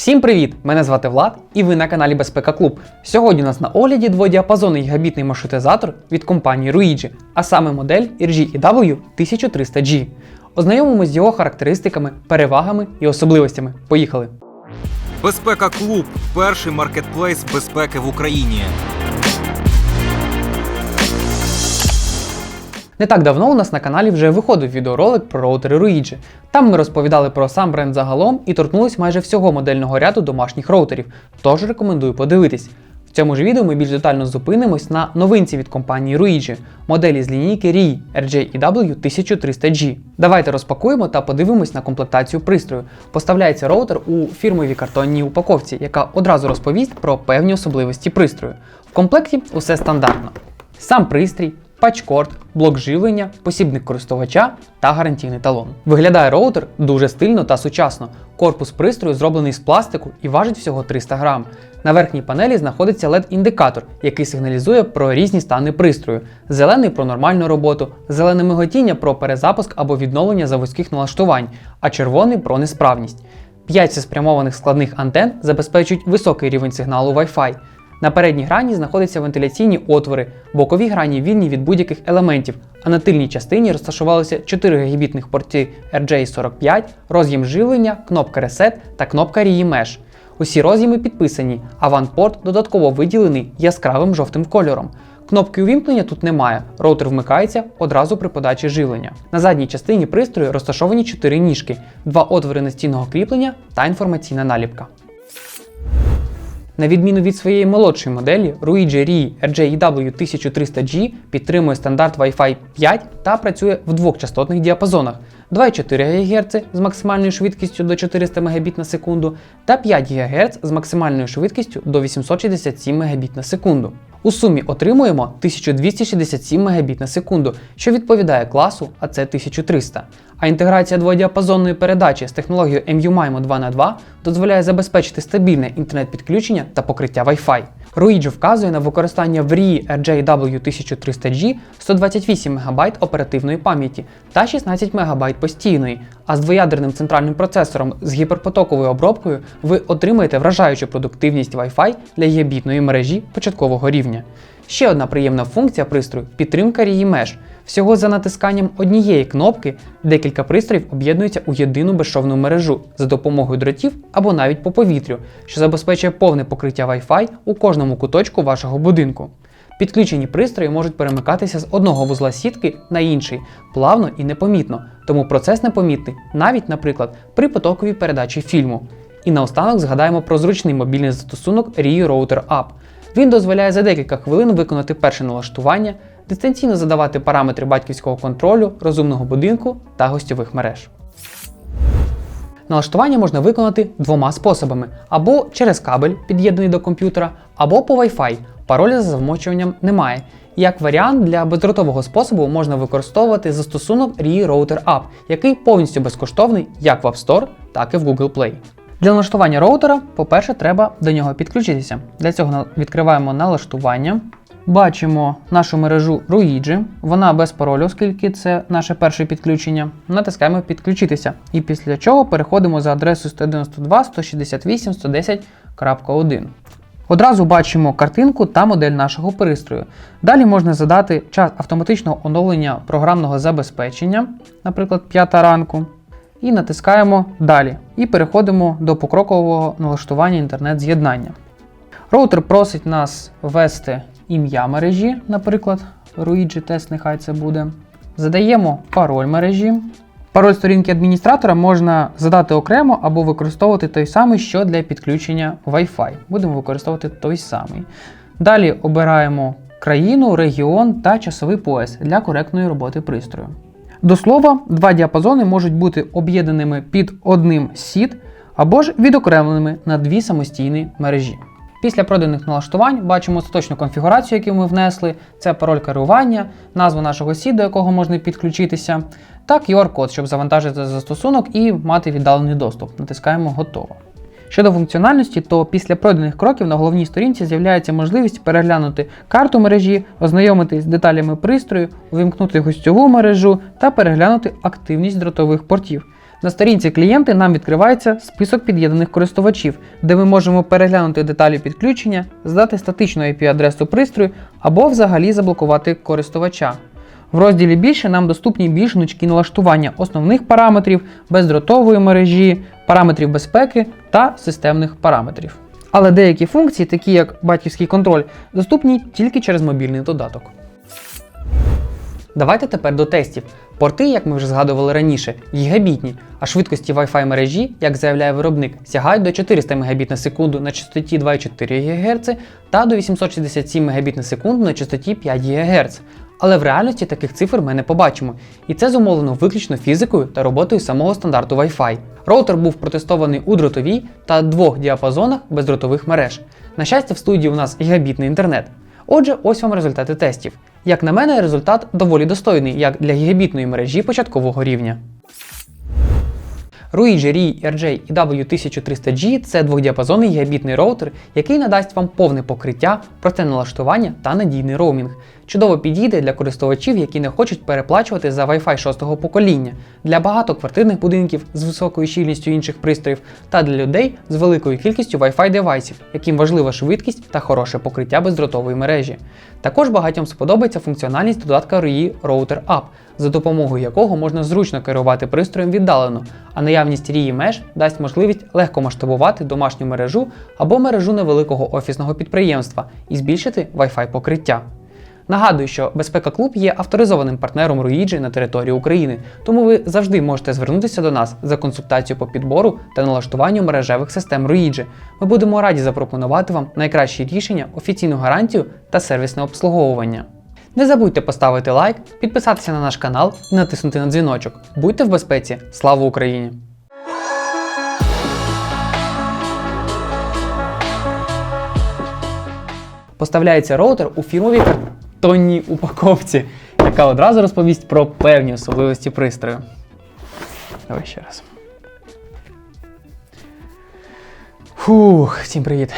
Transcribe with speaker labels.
Speaker 1: Всім привіт! Мене звати Влад і ви на каналі Безпека Клуб. Сьогодні у нас на огляді дводіапазонний гігабітний маршрутизатор від компанії Ruigi, а саме модель RGEW 1300G. Ознайомимося з його характеристиками, перевагами і особливостями. Поїхали!
Speaker 2: Безпека Клуб перший маркетплейс безпеки в Україні.
Speaker 1: Не так давно у нас на каналі вже виходив відеоролик про роутери Ruigi. Там ми розповідали про сам бренд загалом і торкнулись майже всього модельного ряду домашніх роутерів, тож рекомендую подивитись. В цьому ж відео ми більш детально зупинимось на новинці від компанії Ruigi, моделі з лінійки RI RJEW 1300G. Давайте розпакуємо та подивимось на комплектацію пристрою. Поставляється роутер у фірмовій картонній упаковці, яка одразу розповість про певні особливості пристрою. В комплекті усе стандартно. Сам пристрій, патчкорд, блок живлення, посібник користувача та гарантійний талон. Виглядає роутер дуже стильно та сучасно. Корпус пристрою зроблений з пластику і важить всього 300 грам. На верхній панелі знаходиться LED-індикатор, який сигналізує про різні стани пристрою: зелений про нормальну роботу, зелене миготіння про перезапуск або відновлення заводських налаштувань, а червоний про несправність. П'ять спрямованих складних антен забезпечують високий рівень сигналу Wi-Fi. На передній грані знаходяться вентиляційні отвори, бокові грані вільні від будь-яких елементів, а на тильній частині розташувалися 4 гігабітних порти RJ45, роз'єм живлення, кнопка Reset та кнопка RE Mesh. Усі роз'єми підписані, а ванпорт додатково виділений яскравим жовтим кольором. Кнопки увімкнення тут немає, роутер вмикається одразу при подачі живлення. На задній частині пристрою розташовані 4 ніжки, два отвори настінного кріплення та інформаційна наліпка. На відміну від своєї молодшої моделі, Ruigi Ri RJEW 1300G підтримує стандарт Wi-Fi 5 та працює в двох частотних діапазонах 2,4 ГГц з максимальною швидкістю до 400 Мбіт на секунду та 5 ГГц з максимальною швидкістю до 867 Мбіт на секунду. У сумі отримуємо 1267 Мбіт на секунду, що відповідає класу AC1300. А інтеграція дводіапазонної передачі з технологією MU-MIMO 2х2 дозволяє забезпечити стабільне інтернет-підключення та покриття Wi-Fi. Ruigi вказує на використання в RI RJW 1300G 128 МБ оперативної пам'яті та 16 МБ постійної, а з двоядерним центральним процесором з гіперпотоковою обробкою ви отримаєте вражаючу продуктивність Wi-Fi для гігабітної мережі початкового рівня. Ще одна приємна функція пристрою підтримка RE Mesh. Всього за натисканням однієї кнопки декілька пристроїв об'єднуються у єдину безшовну мережу за допомогою дротів або навіть по повітрю, що забезпечує повне покриття Wi-Fi у кожному куточку вашого будинку. Підключені пристрої можуть перемикатися з одного вузла сітки на інший плавно і непомітно, тому процес непомітний, навіть, наприклад, при потоковій передачі фільму. І наостанок згадаємо про зручний мобільний застосунок RI Router App. Він дозволяє за декілька хвилин виконати перше налаштування, дистанційно задавати параметри батьківського контролю, розумного будинку та гостьових мереж. Налаштування можна виконати двома способами: або через кабель, під'єднаний до комп'ютера, або по Wi-Fi. Пароля за замовчуванням немає. Як варіант для бездротового способу можна використовувати застосунок RI Router App, який повністю безкоштовний як в App Store, так і в Google Play. Для налаштування роутера, по-перше, треба до нього підключитися. Для цього відкриваємо налаштування. Бачимо нашу мережу Ruigi. Вона без паролю, оскільки це наше перше підключення. Натискаємо підключитися. І після чого переходимо за адресою 192.168.110.1. Одразу бачимо картинку та модель нашого пристрою. Далі можна задати час автоматичного оновлення програмного забезпечення, наприклад, 5 ранку. І натискаємо Далі. І переходимо до покрокового налаштування інтернет-з'єднання. Роутер просить нас ввести ім'я мережі, наприклад, Ruigi Test, нехай це буде. Задаємо пароль мережі. Пароль сторінки адміністратора можна задати окремо або використовувати той самий, що для підключення Wi-Fi. Будемо використовувати той самий. Далі обираємо країну, регіон та часовий пояс для коректної роботи пристрою. До слова, два діапазони можуть бути об'єднаними під одним сіт або ж відокремленими на дві самостійні мережі. Після проданих налаштувань бачимо остаточну конфігурацію, яку ми внесли. Це пароль керування, назва нашого сіт, до якого можна підключитися, та QR-код, щоб завантажити застосунок і мати віддалений доступ. Натискаємо Готово. Щодо функціональності, то після пройдених кроків на головній сторінці з'являється можливість переглянути карту мережі, ознайомитись з деталями пристрою, увімкнути гостьову мережу та переглянути активність дротових портів. На сторінці клієнти нам відкривається список під'єднаних користувачів, де ми можемо переглянути деталі підключення, здати статичну IP-адресу пристрою або взагалі заблокувати користувача. В розділі більше нам доступні більш гнучкі налаштування основних параметрів, бездротової мережі, параметрів безпеки та системних параметрів. Але деякі функції, такі як батьківський контроль, доступні тільки через мобільний додаток. Давайте тепер до тестів. Порти, як ми вже згадували раніше, гігабітні, а швидкості Wi-Fi мережі, як заявляє виробник, сягають до 400 Мбіт на секунду на частоті 2,4 ГГц та до 867 Мбіт на секунду на частоті 5 ГГц. Але в реальності таких цифр ми не побачимо, і це зумовлено виключно фізикою та роботою самого стандарту Wi-Fi. Роутер був протестований у дротовій та двох діапазонах бездротових мереж. На щастя, в студії у нас гігабітний інтернет. Отже, ось вам результати тестів. Як на мене, результат доволі достойний як для гігабітної мережі початкового рівня. Ruigi RI RJ і W1300G це двохдіапазонний гігабітний роутер, який надасть вам повне покриття, просте налаштування та надійний роумінг. Чудово підійде для користувачів, які не хочуть переплачувати за Wi-Fi 6 покоління, для багатоквартирних будинків з високою щільністю інших пристроїв та для людей з великою кількістю Wi-Fi девайсів, яким важлива швидкість та хороше покриття бездротової мережі. Також багатьом сподобається функціональність додатка RI Router App, за допомогою якого можна зручно керувати пристроєм віддалено, а наявність RI меж дасть можливість легко масштабувати домашню мережу або мережу невеликого офісного підприємства і збільшити Wi-Fi покриття. Нагадую, що Безпека Клуб є авторизованим партнером Руїджі на території України, тому ви завжди можете звернутися до нас за консультацією по підбору та налаштуванню мережевих систем Руїджі. Ми будемо раді запропонувати вам найкращі рішення, офіційну гарантію та сервісне обслуговування. Не забудьте поставити лайк, підписатися на наш канал і натиснути на дзвіночок. Будьте в безпеці! Слава Україні! Поставляється роутер у фірмовій картонній упаковці, яка одразу розповість про певні особливості пристрою. Давай ще раз. Фух, всім привіт.